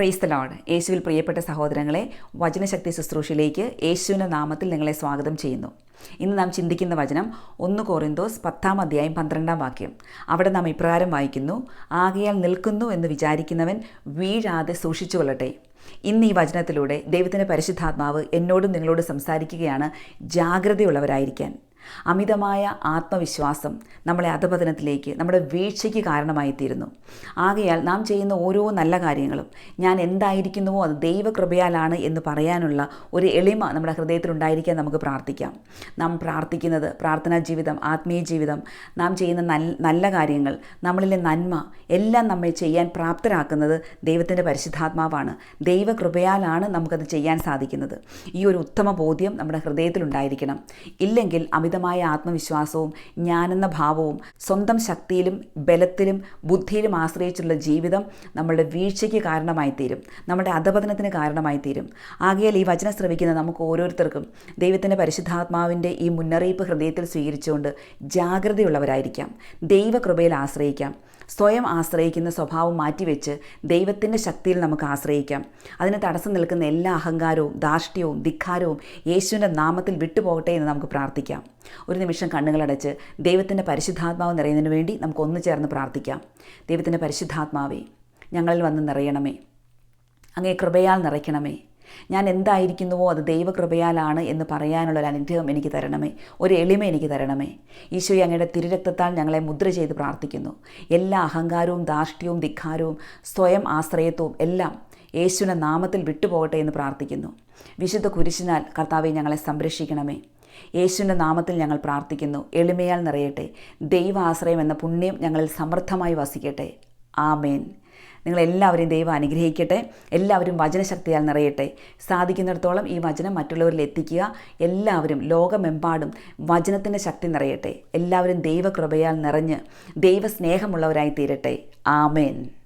Praise the load യേശുവിൽ പ്രിയപ്പെട്ട സഹോദരങ്ങളെ വചനശക്തി ശുശ്രൂഷയിലേക്ക് യേശുവിന്റെ നാമത്തിൽ നിങ്ങളെ സ്വാഗതം ചെയ്യുന്നു. ഇന്ന് നാം ചിന്തിക്കുന്ന വചനം ഒന്ന് കോറിന്തോസ് പത്താം അധ്യായം പന്ത്രണ്ടാം വാക്യം. അവിടെ നാം ഇപ്രകാരം വായിക്കുന്നു ആകയാൽ നിൽക്കുന്നു എന്ന് വിചാരിക്കുന്നവൻ വീഴാതെ സൂക്ഷിച്ചു കൊള്ളട്ടെ. ഇന്ന് ഈ വചനത്തിലൂടെ ദൈവത്തിന്റെ പരിശുദ്ധാത്മാവ് എന്നോടും നിങ്ങളോട് സംസാരിക്കുകയാണ്. ജാഗ്രതയുള്ളവരായിരിക്കാൻ. അമിതമായ ആത്മവിശ്വാസം നമ്മളെ അധപതനത്തിലേക്ക് നമ്മുടെ വീഴ്ചയ്ക്ക് കാരണമായി തീരുന്നു ആകയാൽ നാം ചെയ്യുന്ന ഓരോ നല്ല കാര്യങ്ങളും ഞാൻ എന്തായിരിക്കുന്നുവോ അത് ദൈവകൃപയാലാണ് എന്ന് പറയാനുള്ള ഒരു എളിമ നമ്മുടെ ഹൃദയത്തിലുണ്ടായിരിക്കാൻ നമുക്ക് പ്രാർത്ഥിക്കാം. നാം പ്രാർത്ഥിക്കുന്നത് പ്രാർത്ഥനാ ജീവിതം ആത്മീയ ജീവിതം നാം ചെയ്യുന്ന നല്ല കാര്യങ്ങൾ നമ്മളിലെ നന്മ എല്ലാം നമ്മെ ചെയ്യാൻ പ്രാപ്തരാക്കുന്നത് ദൈവത്തിന്റെ പരിശുദ്ധാത്മാവാണ്. ദൈവകൃപയാലാണ് നമുക്കത് ചെയ്യാൻ സാധിക്കുന്നത്. ഈ ഒരു ഉത്തമ ബോധ്യം നമ്മുടെ ഹൃദയത്തിലുണ്ടായിരിക്കണം ഇല്ലെങ്കിൽ അമിതമായ ആത്മവിശ്വാസവും ഞാനെന്ന ഭാവവും സ്വന്തം ശക്തിയിലും ബലത്തിലും ബുദ്ധിയിലും ആശ്രയിച്ചുള്ള ജീവിതം നമ്മളുടെ വീഴ്ചയ്ക്ക് കാരണമായി തീരും നമ്മുടെ അധപതനത്തിന് കാരണമായി തീരും ആകയാൽ ഈ വചനം ശ്രമിക്കുന്ന നമുക്ക് ഓരോരുത്തർക്കും ദൈവത്തിന്റെ പരിശുദ്ധാത്മാവിന്റെ ഈ മുന്നറിയിപ്പ് ഹൃദയത്തിൽ സ്വീകരിച്ചുകൊണ്ട് ജാഗ്രതയുള്ളവരായിരിക്കാം. ദൈവകൃപയിൽ ആശ്രയിക്കാം. സ്വയം ആശ്രയിക്കുന്ന സ്വഭാവം മാറ്റിവെച്ച് ദൈവത്തിന്റെ ശക്തിയിൽ നമുക്ക് ആശ്രയിക്കാം. അതിന് തടസ്സം നിൽക്കുന്ന എല്ലാ അഹങ്കാരവും ധാർഷ്ട്യവും ധിക്കാരവും യേശുവിന്റെ നാമത്തിൽ വിട്ടുപോകട്ടെ എന്ന് നമുക്ക് പ്രാർത്ഥിക്കാം. ഒരു നിമിഷം കണ്ണുകളടച്ച് ദൈവത്തിന്റെ പരിശുദ്ധാത്മാവ് നിറയുന്നതിന് വേണ്ടി നമുക്ക് ചേർന്ന് പ്രാർത്ഥിക്കാം. ദൈവത്തിന്റെ പരിശുദ്ധാത്മാവേ ഞങ്ങളിൽ വന്ന് നിറയണമേ. അങ്ങേ കൃപയാൽ നിറയ്ക്കണമേ. ഞാൻ എന്തായിരിക്കുന്നുവോ അത് ദൈവകൃപയാലാണ് എന്ന് പറയാനുള്ള ഒരു അനുഗ്രഹം എനിക്ക് തരണമേ. ഒരു എളിമ എനിക്ക് തരണമേ. ഈശോ അങ്ങയുടെ തിരുരക്തത്താൽ ഞങ്ങളെ മുദ്ര ചെയ്ത് പ്രാർത്ഥിക്കുന്നു. എല്ലാ അഹങ്കാരവും ധാർഷ്ട്യവും ധിഖാരവും സ്വയം ആശ്രയത്വവും എല്ലാം യേശുവിന്റെ നാമത്തിൽ വിട്ടുപോകട്ടെ എന്ന് പ്രാർത്ഥിക്കുന്നു. വിശുദ്ധ കുരിശിനാൽ കർത്താവെ ഞങ്ങളെ സംരക്ഷിക്കണമേ. യേശുവിന്റെ നാമത്തിൽ ഞങ്ങൾ പ്രാർത്ഥിക്കുന്നു. എളിമയാൽ നിറയട്ടെ. ദൈവ ആശ്രയം എന്ന പുണ്യം ഞങ്ങളിൽ സമൃദ്ധമായി വസിക്കട്ടെ. ആമേൻ. നിങ്ങളെല്ലാവരെയും ദൈവം അനുഗ്രഹിക്കട്ടെ. എല്ലാവരും വചനശക്തിയാൽ നിറയട്ടെ. സാധിക്കുന്നിടത്തോളം ഈ വചനം മറ്റുള്ളവരിൽ എത്തിക്കുക. എല്ലാവരും ലോകമെമ്പാടും വചനത്തിന്റെ ശക്തി നിറയട്ടെ. എല്ലാവരും ദൈവകൃപയാൽ നിറഞ്ഞ് ദൈവസ്നേഹമുള്ളവരായി തീരട്ടെ. ആമേൻ.